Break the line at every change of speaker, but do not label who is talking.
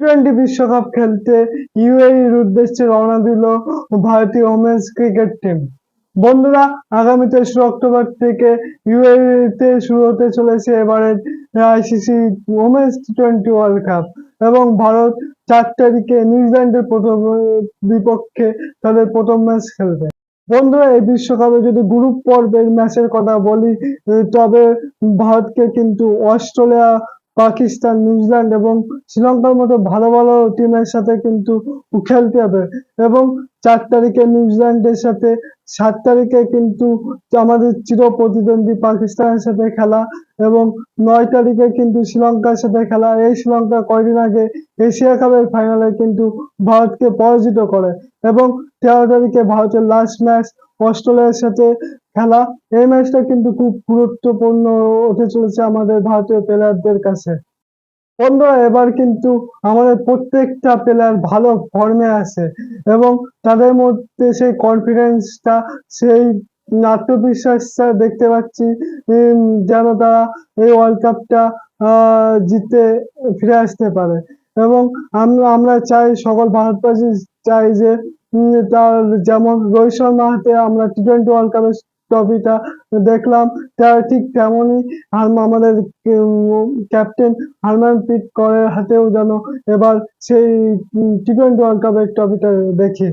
Twenty বিশ্বকাপ খেলতে ইউএইর উদ্দেশ্যে রওনা দিল ভারতীয় ওমেন্স ক্রিকেট টিম বন্ধুরা, আগামী তেসরা অক্টোবর থেকে ইউএইতে শুরু হতে চলেছে এবারের ICC women's twenty world cup এবং ভারত চার তারিখে নিউজিল্যান্ডের প্রথম বিপক্ষে তাদের প্রথম ম্যাচ খেলবে। বন্ধুরা, এই বিশ্বকাপে যদি গ্রুপ পর্বের ম্যাচের কথা বলি, তবে ভারতকে কিন্তু অস্ট্রেলিয়া পাকিস্তান, নিউজিল্যান্ড এবং শ্রীলঙ্কার মতো ভালো ভালো টিমের সাথে কিন্তু খেলতে হবে। এবং চার তারিখে নিউজিল্যান্ডের সাথে, সাত তারিখে কিন্তু আমাদের চির প্রতিদ্বন্দ্বী পাকিস্তানের সাথে খেলা এবং নয় তারিখে কিন্তু শ্রীলঙ্কার সাথে খেলা। এই শ্রীলঙ্কা কয়দিন আগে এশিয়া কাপের ফাইনালে কিন্তু ভারতকে পরাজিত করে এবং তেরো তারিখে ভারতের লাস্ট ম্যাচ অস্ট্রেলিয়ার সাথে খেলা, এই ম্যাচটা কিন্তু খুব গুরুত্বপূর্ণ হতে চলেছে আমাদের ভারতীয় প্লেয়ারদের কাছে। বন্ধুরা, এবার কিন্তু আমাদের প্রত্যেকটা প্লেয়ার ভালো ফর্মে আছে এবং তাদের মধ্যে সেই কনফিডেন্সটা সেই আত্মবিশ্বাসটা দেখতে পাচ্ছি যেন তারা এই ওয়ার্ল্ড কাপটা জিতে ফিরে আসতে পারে। এবং আমরা আমরা চাই, সকল ভারতবাসী চাই যে তার যেমন রোহিত শর্মা হাতে আমরা টি টোয়েন্টি ওয়ার্ল্ড কাপের ট্রফিটা দেখলাম। তার ঠিক তেমনই আম- আমাদের ক্যাপ্টেন হারমান পিট করের হাতেও যেন এবার সেই টি টোয়েন্টি ওয়ার্ল্ড কাপের ট্রফিটা দেখি।